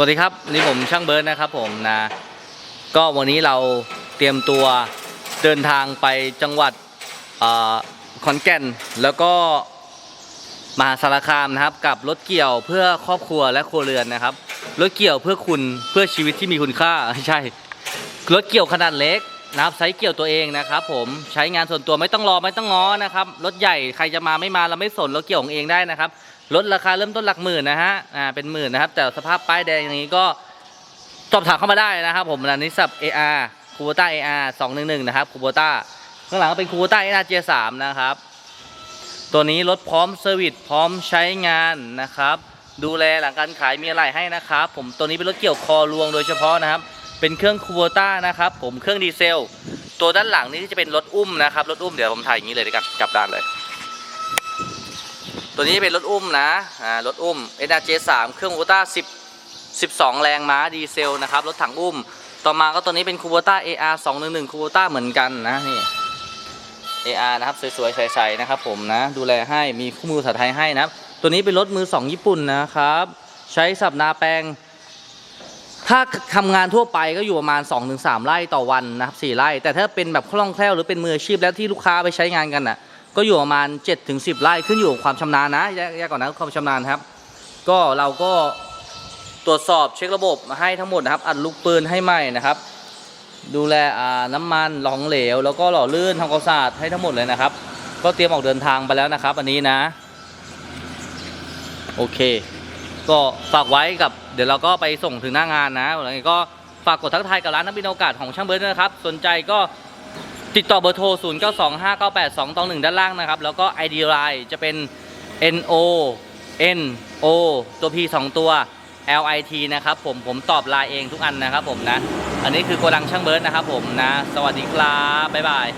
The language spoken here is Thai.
สวัสดีครับนี่ผมช่างเบิร์ดนะครับผมนะก็วันนี้เราเตรียมตัวเดินทางไปจังหวัดอขอนแก่น แล้วก็มหาสารคามนะครับ กับรถเกี่ยวเพื่อครอบครัวและครัวเรือนนะครับรถเกี่ยวเพื่อคุณเพื่อชีวิตที่มีคุณค่าใช่รถเกี่ยวขนาดเล็ก นะครับไซส์เกี่ยวตัวเองนะครับผมใช้งานส่วนตัวไม่ต้องรอไม่ต้องง้อนะครับรถใหญ่ใครจะมาไม่มาเราไม่สนเรถเกี่ยวของเองได้นะครับลดราคาเริ่มต้นหลักหมื่นนะฮะอ่าเป็นหมื่นนะครับ แต่สภาพป้ายแดงอย่างนี้ก็สอบถามเข้ามาได้นะครับ ผมนะนิสสับ AR คูโบต้า AR 211นะครับคูโบต้าข้างหลังเป็นคูโบต้า AR G3 นะครับตัวนี้รถพร้อมเซอร์วิสพร้อมใช้งานนะครับ ดูแลหลังการขายมีอะไรให้นะครับ ผมตัวนี้เป็นรถเกี่ยวคอรวงโดยเฉพาะนะครับ เป็นเครื่องคูโบต้านะครับผมเครื่องดีเซล ตัวด้านหลังนี้จะเป็นรถอุ้มนะครับรถอุ้มเดี๋ยวผมถ่ายอย่างนี้เลยดีกันกลับด้านเลย ตัวนี้เป็นรถอุ้มนะอ่ารถอุ้ม n r j 3เครื่องคูโบต้า10 12 แรงม้าดีเซลนะครับรถถังอุ้ม ต่อมาก็ตัวนี้เป็นคูโบต้า AR 211คูโบต้าเหมือนกันนะนี่ AR นะครับสวยๆใสๆนะครับผมนะดูแลให้มีคู่มือภาษาไทยให้นะครับตัวนี้เป็นรถมือสองญี่ปุ่นนะครับ ใช้สับนาแปลง ถ้าทำงานทั่วไปก็อยู่ประมาณ 2-3 ไร่ต่อวันนะครับ4ไร่ แต่ถ้าเป็นแบบคล่องแคล่วหรือเป็นมืออาชีพแล้วที่ลูกค้าไปใช้งานกันน่ะก็อยู่ประมาณ 7-10 ไร่ขึ้นอยู่กับความชำนาญนะแยกก่อนนะความชำนาญครับ ก็เราก็ตรวจสอบเช็คระบบมาให้ทั้งหมดนะครับ อัดลูกปืนให้ใหม่นะครับ ดูแลน้ำมันหลองเหลว แล้วก็หล่อลื่นทำความสะอาดให้ทั้งหมดเลยนะครับ ก็เตรียมออกเดินทางไปแล้วนะครับ อันนี้นะ โอเค ก็ฝากไว้กับเดี๋ยวเราก็ไปส่งถึงหน้างานนะแล้วไงก็ฝากกดทักทายกับร้านน้ำบินโอกาสของช่างเบิร์ดนะครับ สนใจก็ติดต่อเบอร์โทร 0 9 2 5 9 8 2 2 1 ด้านล่างนะครับ แล้วก็ ID Line จะเป็น N O N O ตัว P 2 ตัว L I T นะครับผมผมตอบไลน์เองทุกอันนะครับผมนะ อันนี้คือโกดังช่างเบิร์ดนะครับผมนะ สวัสดีครับ บ๊ายบาย